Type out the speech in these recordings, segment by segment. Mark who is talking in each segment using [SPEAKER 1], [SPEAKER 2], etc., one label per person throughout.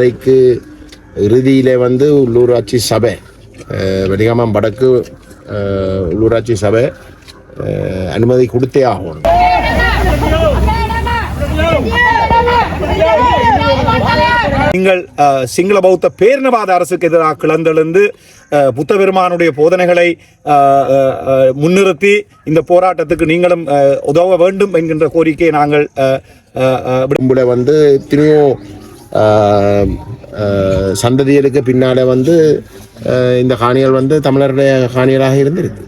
[SPEAKER 1] விகாரைக்கு இறுதியிலே வந்து உள்ளூராட்சி சபை அஹ், வெலிகாமம் வடக்கு உள்ளூராட்சி சபை அனுமதி கொடுத்தே ஆகணும்.
[SPEAKER 2] நீங்கள் சிங்கள பௌத்த பேரினவாத அரசுக்கு எதிராக கிளந்தெழுந்து புத்த பெருமானுடைய போதனைகளை முன்னிறுத்தி இந்த போராட்டத்துக்கு நீங்களும் உதவ வேண்டும் என்கின்ற கோரிக்கையை நாங்கள்
[SPEAKER 1] வந்து ஆஹ், சந்ததியருக்கு பின்னால வந்து இந்த காணிகள் வந்து தமிழருடைய காணிகளாக இருந்திருக்கு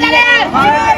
[SPEAKER 3] Yeah!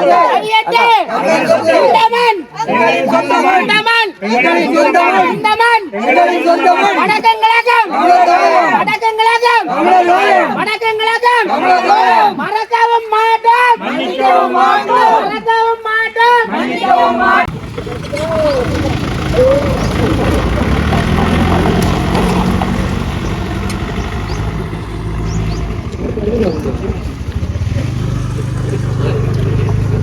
[SPEAKER 3] ஐயத்தே இந்தமன் இந்தமன் இந்தமன் வடக்கங்கலகம் வடக்கங்கலகம் வடக்கங்கலகம் மறக்கவும் மாட்டோம்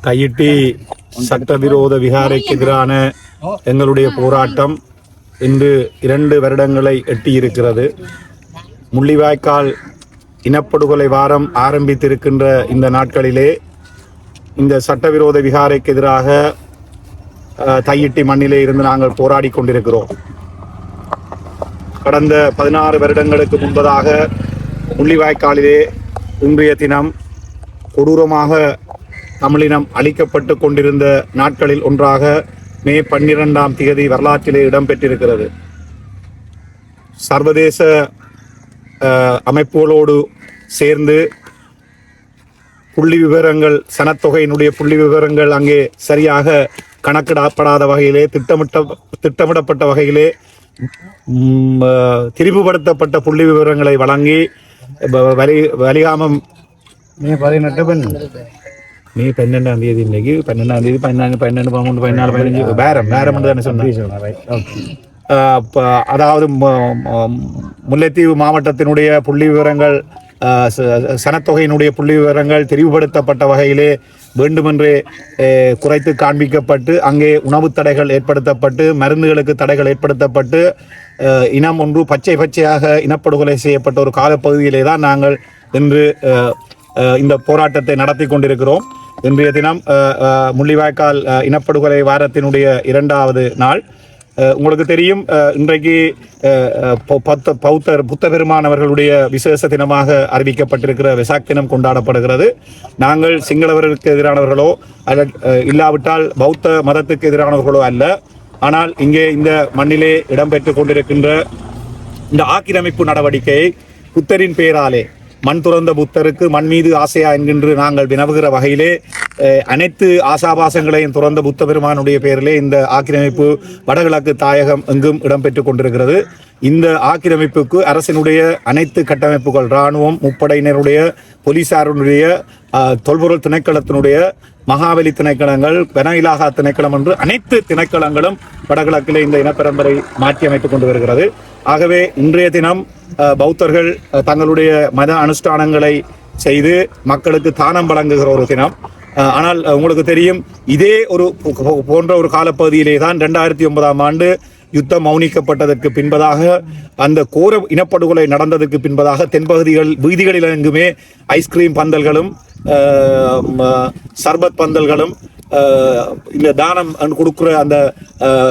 [SPEAKER 2] கையிட்டி சட்டவிரோத விகாரைக்கு எதிரான எங்களுடைய போராட்டம் இன்று இரண்டு வருடங்களை எட்டியிருக்கிறது. முள்ளிவாய்க்கால் இனப்படுகொலை வாரம் ஆரம்பித்திருக்கின்ற இந்த நாட்களிலே இந்த சட்டவிரோத விகாரைக்கு எதிராக தையிட்டி மண்ணிலே இருந்து நாங்கள் போராடி கொண்டிருக்கிறோம். கடந்த பதினாறு வருடங்களுக்கு முன்பதாக முள்ளிவாய்க்காலிலே இன்றைய தினம் கொடூரமாக தமிழினம் அழிக்கப்பட்டு கொண்டிருந்த நாட்களில் ஒன்றாக மே பன்னிரெண்டாம் தேதி வரலாற்றிலே இடம்பெற்றிருக்கிறது. சர்வதேச அமைப்புகளோடு சேர்ந்து புள்ளி விவரங்கள் சனத்தொகையினுடைய புள்ளி விவரங்கள் அங்கே சரியாக கணக்கிடப்படாத வகையிலே திட்டமிட்ட திட்டமிடப்பட்ட வகையிலே திரிவுபடுத்தப்பட்ட புள்ளி விவரங்களை வழங்கி வலி வலிகாமம். மே பதினெட்டு பெண். மே பன்னெண்டாம் தேதி இன்னைக்கு பன்னெண்டாம் தேதி பன்னெண்டு பன்னெண்டு பன்னெண்டு பதினாலு பதினஞ்சு பேரம் பேரம் தானே சொன்னேன். அதாவது முல்லைத்தீவு மாவட்டத்தினுடைய புள்ளி விவரங்கள் சனத்தொகையினுடைய புள்ளி விவரங்கள் தெரிவுபடுத்தப்பட்ட வகையிலே வேண்டுமென்றே குறைத்து காண்பிக்கப்பட்டு அங்கே உணவுத் தடைகள் ஏற்படுத்தப்பட்டு மருந்துகளுக்கு தடைகள் ஏற்படுத்தப்பட்டு இனம் ஒன்று பச்சை பச்சையாக இனப்படுகொலை செய்யப்பட்ட ஒரு காலப்பகுதியிலே தான் நாங்கள் இன்று இந்த போராட்டத்தை நடத்தி கொண்டிருக்கிறோம். இன்றைய தினம் முள்ளிவாய்க்கால் இனப்படுகொலை வாரத்தினுடைய இரண்டாவது நாள். உங்களுக்கு தெரியும் இன்றைக்கு அஹ், பௌத்த பௌத்தர் புத்த பெருமானவர்களுடைய விசேஷ தினமாக அறிவிக்கப்பட்டிருக்கிற வெசாக் தினம் கொண்டாடப்படுகிறது. நாங்கள் சிங்களவர்களுக்கு எதிரானவர்களோ அல்ல இல்லாவிட்டால் பௌத்த மதத்துக்கு எதிரானவர்களோ அல்ல. ஆனால் இங்கே இந்த மண்ணிலே இடம்பெற்று கொண்டிருக்கின்ற இந்த ஆக்கிரமிப்பு நடவடிக்கையை புத்தரின் பெயராலே மண் துறந்த புத்தருக்கு மண் மீது ஆசையா என்கின்ற நாங்கள் வினவுகிற வகையிலே அனைத்து ஆசாபாசங்களையும் துறந்த புத்த பெருமானுடைய பெயரிலே இந்த ஆக்கிரமிப்பு வடகிழக்கு தாயகம் எங்கும் இடம்பெற்றுக் கொண்டிருக்கிறது. இந்த ஆக்கிரமிப்புக்கு அரசினுடைய அனைத்து கட்டமைப்புகள் இராணுவம் முப்படையினருடைய போலீசாருடைய தொல்பொருள் திணைக்களத்தினுடைய மகாபலி திணைக்களங்கள் பென இலாகா திணைக்களம் என்று அனைத்து திணைக்களங்களும் வடகிழக்கிலே இந்த இனப்பரம்பரை மாற்றி அமைத்துக் கொண்டு வருகிறது. ஆகவே இன்றைய தினம் பௌத்தர்கள் தங்களுடைய மத அனுஷ்டானங்களை செய்து மக்களுக்கு தானம் வழங்குகிற ஒரு தினம். ஆனால் உங்களுக்கு தெரியும் இதே ஒரு போன்ற ஒரு காலப்பகுதியிலே தான் ரெண்டாயிரத்தி ஒன்பதாம் ஆண்டு யுத்தம் மௌனிக்கப்பட்டதற்கு பின்பதாக அந்த கோர இனப்படுகொலை நடந்ததற்கு பின்பதாக தென்பகுதிகள் வீதிகளில் எங்குமே ஐஸ்கிரீம் பந்தல்களும் சர்பத் பந்தல்களும் இந்த தானம் கொடுக்குற அந்த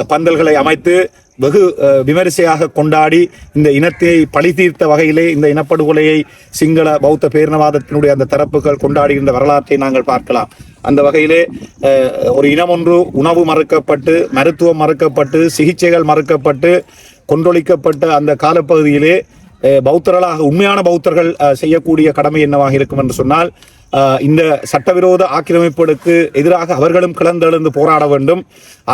[SPEAKER 2] பந்தல்களை அமைத்து வெகு விமரிசையாக கொண்டாடி இந்த இனத்தை பழி தீர்த்த வகையிலே இந்த இனப்படுகொலையை சிங்கள பௌத்த பேரினவாதத்தினுடைய அந்த தரப்புகள் கொண்டாடுகின்ற வரலாற்றை நாங்கள் பார்க்கலாம். அந்த வகையிலே ஒரு இனம் ஒன்று உணவு மறுக்கப்பட்டு மருத்துவம் மறுக்கப்பட்டு சிகிச்சைகள் மறுக்கப்பட்டு கொன்றொழிக்கப்பட்ட அந்த காலப்பகுதியிலே பௌத்தர்களாக உண்மையான பௌத்தர்கள் செய்யக்கூடிய கடமை என்னவாக இருக்கும் என்று சொன்னால் இந்த சட்டவிரோத ஆக்கிரமிப்புகளுக்கு எதிராக அவர்களும் கிளந்தெழுந்து போராட வேண்டும்.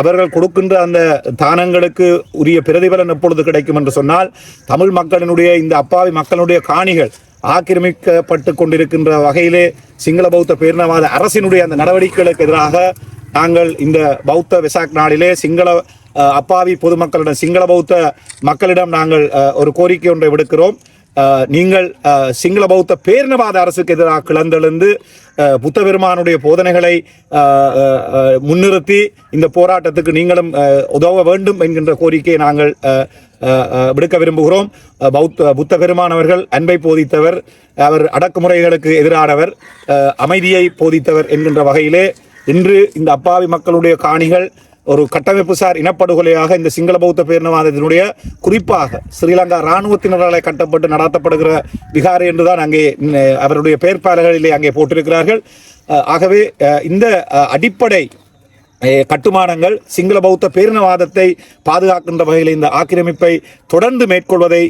[SPEAKER 2] அவர்கள் கொடுக்கின்ற அந்த தானங்களுக்கு உரிய பிரதிபலன் எப்பொழுது கிடைக்கும் என்று சொன்னால் தமிழ் மக்களினுடைய இந்த அப்பாவி மக்களுடைய காணிகள் ஆக்கிரமிக்கப்பட்டு கொண்டிருக்கின்ற வகையிலே சிங்கள பௌத்த பேரினவாத அரசினுடைய அந்த நடவடிக்கைகளுக்கு எதிராக நாங்கள் இந்த பௌத்த விசாக் நாளிலே சிங்கள அப்பாவி பொதுமக்களிடம் சிங்கள பௌத்த மக்களிடம் நாங்கள் ஒரு கோரிக்கை ஒன்றை விடுக்கிறோம். நீங்கள் சிங்கள பௌத்த பேரினவாத அரசுக்கு எதிராக கிளந்தெழுந்து புத்த பெருமானுடைய போதனைகளை முன்னிறுத்தி இந்த போராட்டத்துக்கு நீங்களும் உதவ வேண்டும் என்கின்ற கோரிக்கையை நாங்கள் விடுக்க விரும்புகிறோம். பௌத்த புத்த பெருமானவர்கள் அன்பை போதித்தவர் அவர் அடக்குமுறைகளுக்கு எதிரானவர் அமைதியை போதித்தவர் என்கின்ற வகையிலே இன்று இந்த அப்பாவி மக்களுடைய காணிகள் ஒரு கட்டமைப்புசார் இனப்படுகொலையாக இந்த சிங்கள பௌத்த பேரினவாதத்தினுடைய குறிப்பாக ஸ்ரீலங்கா இராணுவத்தினரால் கட்டப்பட்டு நடத்தப்படுகிற என்று என்றுதான் அங்கே அவருடைய பெயர்ப்பாளர்களிலே அங்கே போட்டிருக்கிறார்கள். ஆகவே இந்த அடிப்படை கட்டுமானங்கள் சிங்கள பௌத்த பேரினவாதத்தை பாதுகாக்கின்ற வகையில் இந்த ஆக்கிரமிப்பை தொடர்ந்து மேற்கொள்வதை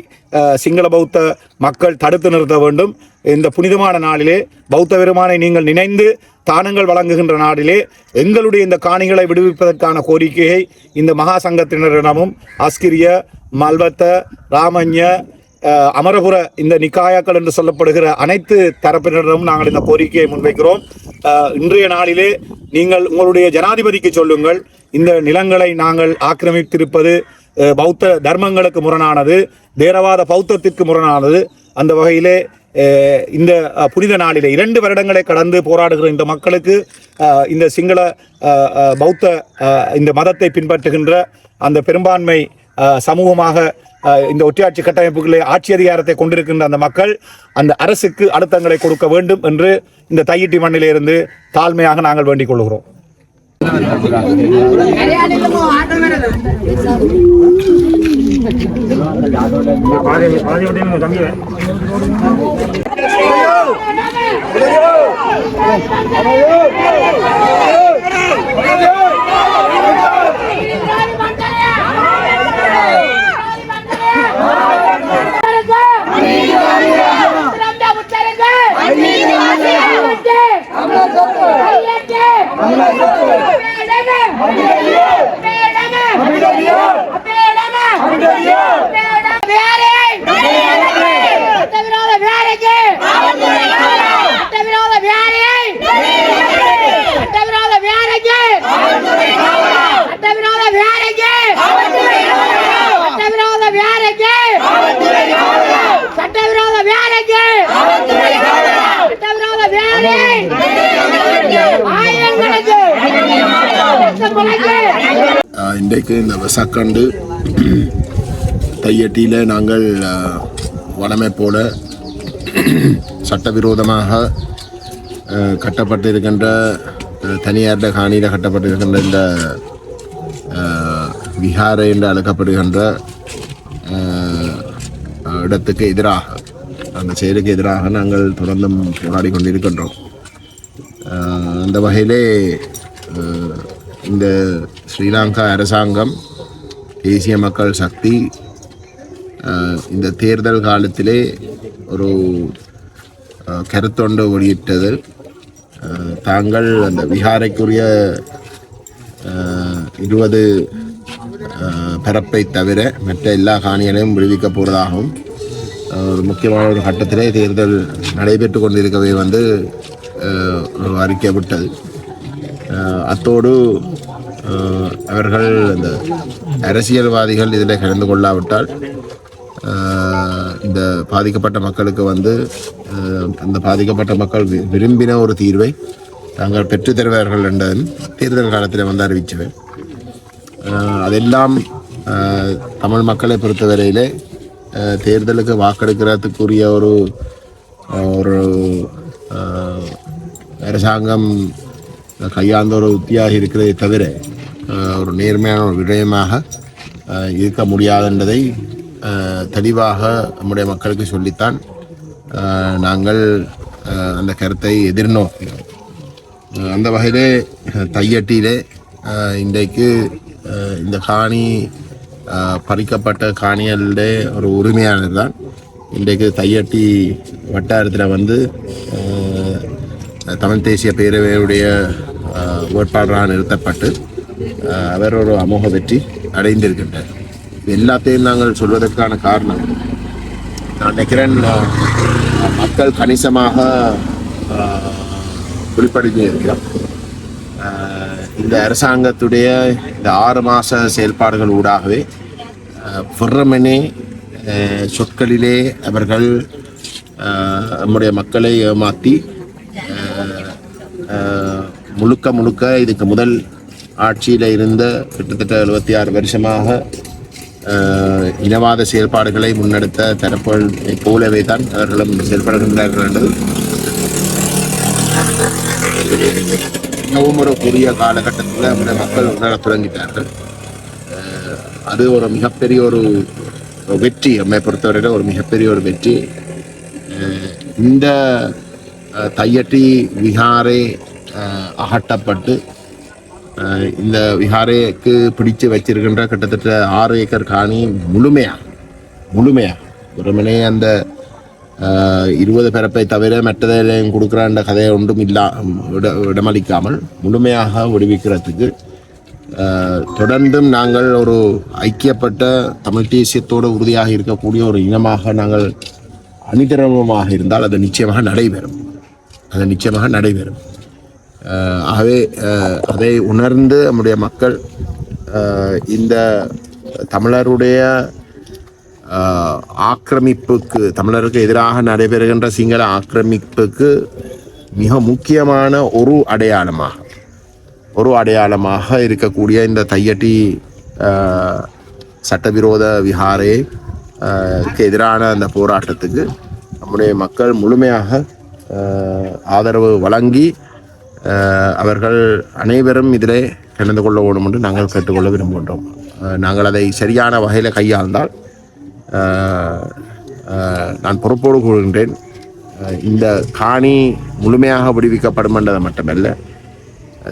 [SPEAKER 2] சிங்கள பௌத்த மக்கள் தடுத்து நிறுத்த வேண்டும். இந்த புனிதமான நாளிலே பௌத்த பெருமானை நீங்கள் நினைந்து தானங்கள் வழங்குகின்ற நாளிலே எங்களுடைய இந்த காணிகளை விடுவிப்பதற்கான கோரிக்கையை இந்த மகா சங்கத்தினரிடமும் அஸ்கிரிய மல்வத்த ராமஞ்ய அமரபுர இந்த நிக்காயாக்கள் என்று சொல்லப்படுகிற அனைத்து தரப்பினரிடமும் நாங்கள் இந்த கோரிக்கையை முன்வைக்கிறோம். இன்றைய நாளிலே நீங்கள் உங்களுடைய ஜனாதிபதிக்கு சொல்லுங்கள். இந்த நிலங்களை நாங்கள் ஆக்கிரமித்திருப்பது பௌத்த தர்மங்களுக்கு முரணானது தேரவாத பௌத்தத்திற்கு முரணானது. அந்த வகையிலே இந்த புனித நாளிலே இரண்டு வருடங்களை கடந்து போராடுகிற இந்த மக்களுக்கு இந்த சிங்கள பௌத்த இந்த மதத்தை பின்பற்றுகின்ற அந்த பெரும்பான்மை சமூகமாக இந்த ஒற்றையாட்சி கட்டமைப்புகளை ஆட்சி அதிகாரத்தை கொண்டிருக்கின்ற அந்த மக்கள் அந்த அரசுக்கு அழுத்தங்களை கொடுக்க வேண்டும் என்று இந்த தையிட்டி மண்ணிலிருந்து தாழ்மையாக நாங்கள் வேண்டிக் கொள்கிறோம்.
[SPEAKER 3] சட்டவிரோத
[SPEAKER 1] இன்றைக்கு இந்த விசக்கண்டு தையட்டியில் நாங்கள் ஆஹ், போல சட்டவிரோதமாக கட்டப்பட்டிருக்கின்ற ஆஹ், தனியார்ட காணியில் கட்டப்பட்டிருக்கின்ற இந்த விஹார விஹாரை என்று அழைக்கப்படுகின்ற இடத்துக்கு எதிராக அந்த செயலுக்கு எதிராக நாங்கள் தொடர்ந்தும் போராடி கொண்டிருக்கின்றோம். அந்த வகையிலே இந்த ஸ்ரீலங்கா அரசாங்கம் தேசிய மக்கள் சக்தி இந்த தேர்தல் காலத்திலே ஒரு கருத்தொண்டு வெளியிட்டது. தாங்கள் அந்த விஹாரைக்குரிய இருபது பரப்பை தவிர மற்ற எல்லா காணிகளையும் விடுவிக்க போவதாகவும் ஒரு முக்கியமான ஒரு கட்டத்திலே தேர்தல் நடைபெற்று கொண்டிருக்கவே வந்து அறிக்கை விட்டது. அத்தோடு அவர்கள் இந்த அரசியல்வாதிகள் இதில் கலந்து கொள்ளாவிட்டால் இந்த பாதிக்கப்பட்ட மக்களுக்கு வந்து அந்த பாதிக்கப்பட்ட மக்கள் விரும்பின ஒரு தீர்வை தாங்கள் பெற்றுத்தருவார்கள் என்றதும் தேர்தல் காலத்தில் வந்து அறிவிச்சுவேன் அதெல்லாம் தமிழ் மக்களை பொறுத்தவரையிலே தேர்தலுக்கு வாக்கெடுக்கிறதுக்குரிய ஒரு ஒரு அரசாங்கம் கையாண்ட ஒரு உத்தியாக இருக்கிறதே தவிர ஒரு நேர்மையான ஒரு விடயமாக இருக்க முடியாது என்பதை தெளிவாக நம்முடைய மக்களுக்கு சொல்லித்தான் நாங்கள் அந்த கருத்தை எதிர்நோக்கிறோம் அந்த வகையிலே தையட்டியிலே இன்றைக்கு இந்த காணி பறிக்கப்பட்ட காணிகளிலே ஒரு உரிமையாளர் தான் இன்றைக்கு தையட்டி வட்டாரத்தில் வந்து தமிழ் தேசிய பேரவையுடைய வேட்பாளராக நிறுத்தப்பட்டு அவர் ஒரு அமோக வெற்றி அடைந்திருக்கின்றார் எல்லாத்தையும் நாங்கள் சொல்வதற்கான காரணம் நான் நினைக்கிறேன் மக்கள் கணிசமாக அஹ், இருக்கிறோம். இந்த அரசாங்கத்துடைய இந்த ஆறு மாத செயல்பாடுகள் ஊடாகவே அஹ், சொற்களிலே அவர்கள் நம்முடைய மக்களை ஏமாற்றி முழுக்க முழுக்க இதுக்கு முதல் ஆட்சியில் இருந்த கிட்டத்தட்ட எழுபத்தி ஆறு வருஷமாக இனவாத செயல்பாடுகளை முன்னெடுத்த தரப்புகள் போலவே தான் அவர்களும் செயல்படுகின்றார்கள் என்பது மிகவும் ஒரு புதிய காலகட்டத்தில் நம்முடைய மக்கள் உணரத் தொடங்கிட்டார்கள். அது ஒரு மிகப்பெரிய ஒரு வெற்றி. நம்மை பொறுத்தவரையில் ஒரு மிகப்பெரிய ஒரு வெற்றி. இந்த தையட்டி விஹாரே அகட்டப்பட்டு இந்த விஹாரைக்கு பிடிச்சு வச்சிருக்கின்ற கிட்டத்தட்ட ஆறு ஏக்கர் காணி முழுமையாக முழுமையாக வெறுமனே அந்த இருபது பிறப்பை தவிர மற்றதையும் கொடுக்குற அந்த கதையை ஒன்றும் இல்லா விட இடமளிக்காமல் முழுமையாக விடுவிக்கிறதுக்கு தொடர்ந்தும் நாங்கள் ஒரு ஐக்கியப்பட்ட தமிழ் தேசியத்தோடு உறுதியாக இருக்கக்கூடிய ஒரு இனமாக நாங்கள் அணிதிரமமாக இருந்தால் அது நிச்சயமாக நடைபெறும். அது நிச்சயமாக நடைபெறும். ஆகவே அதை உணர்ந்து நம்முடைய மக்கள் இந்த தமிழருடைய ஆக்கிரமிப்புக்கு தமிழருக்கு எதிராக நடைபெறுகின்ற சிங்கள ஆக்கிரமிப்புக்கு மிக முக்கியமான ஒரு அடையாளமாக ஒரு அடையாளமாக இருக்கக்கூடிய இந்த தையட்டி சட்டவிரோத விகாரை எதிரான அந்த போராட்டத்துக்கு நம்முடைய மக்கள் முழுமையாக ஆதரவு வழங்கி அவர்கள் அனைவரும் இதிலே கலந்து கொள்ள வேண்டும் என்று நாங்கள் கேட்டுக்கொள்ள விரும்புகின்றோம். நாங்கள் அதை சரியான வகையில் கையாண்டால் நான் பொறுப்போடு கூறுகின்றேன் இந்த காணி முழுமையாக விடுவிக்கப்படும் என்றது மட்டுமல்ல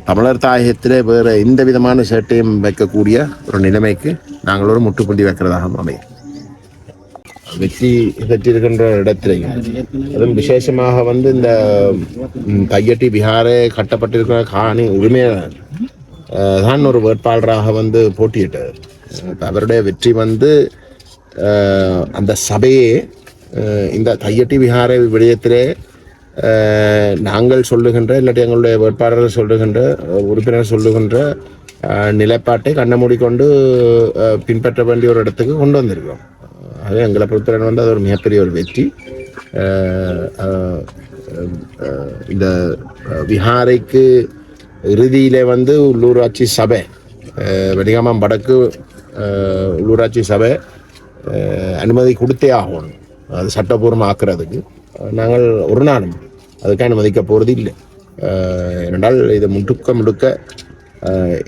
[SPEAKER 1] தமிழர் தாயகத்திலே வேறு எந்த விதமான சேட்டையும் வைக்கக்கூடிய ஒரு நிலைமைக்கு நாங்கள் ஒரு முற்றுப்புள்ளி வைக்கிறதாக அமையும். வெற்றி பெற்றிருக்கின்ற இடத்திலையும் அதுவும் விசேஷமாக வந்து இந்த கையட்டி தையட்டி கட்டப்பட்டிருக்கிற காணி உரிமையாளர் தான் ஒரு வேட்பாளராக வந்து போட்டியிட்டார். அவருடைய வெற்றி வந்து அந்த சபையே இந்த தையட்டி விஹார விடயத்திலே நாங்கள் சொல்லுகின்ற இல்லாட்டி எங்களுடைய வேட்பாளர்கள் சொல்லுகின்ற உறுப்பினர் சொல்லுகின்ற நிலைப்பாட்டை கண்ண மூடிக்கொண்டு பின்பற்ற வேண்டிய ஒரு இடத்துக்கு கொண்டு வந்திருக்கிறோம். ஆகவே எங்களை பொறுத்தவரை வந்து அது ஒரு மிகப்பெரிய ஒரு வெற்றி. இந்த விஹாரைக்கு இறுதியிலே வந்து உள்ளூராட்சி சபை வெடிகாமம் வடக்கு உள்ளூராட்சி சபை அனுமதி கொடுத்தே ஆகணும். அது சட்டபூர்வம் ஆக்குறதுக்கு. நாங்கள் ஒரு நாளும் அதுக்கு அனுமதிக்க போகிறது இல்லை ஏனென்றால் இது முட்டுக்க முடுக்க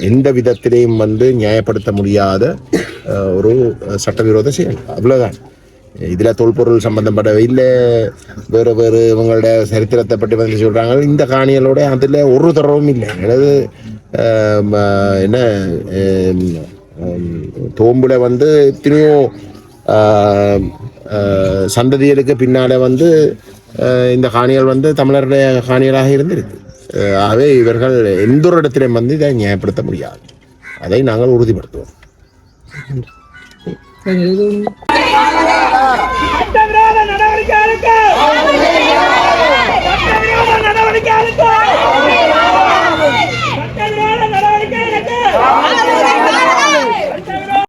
[SPEAKER 1] எந்த விதத்திலையும் வந்து நியாயப்படுத்த முடியாத ஒரு சட்டவிரோத செயல். அவ்வளோதான் இதில் தொல்பொருள் சம்பந்தப்பட்ட இல்லை வேறு வேறு இவங்களோட சரித்திரத்தை பற்றி வந்து சொல்கிறாங்க இந்த காணிகளோட அதில் ஒரு தரவும் இல்லை. அதாவது என்ன தோம்புல வந்து எத்தனையோ சந்ததிகளுக்கு பின்னால் வந்து இந்த காணிகள் வந்து தமிழருடைய காணிகளாக இருந்திருக்கு. ஆகவே இவர்கள் எந்த ஒரு இடத்திலையும் வந்து இதை நியாயப்படுத்த முடியாது அதை நாங்கள் உறுதிப்படுத்துவோம்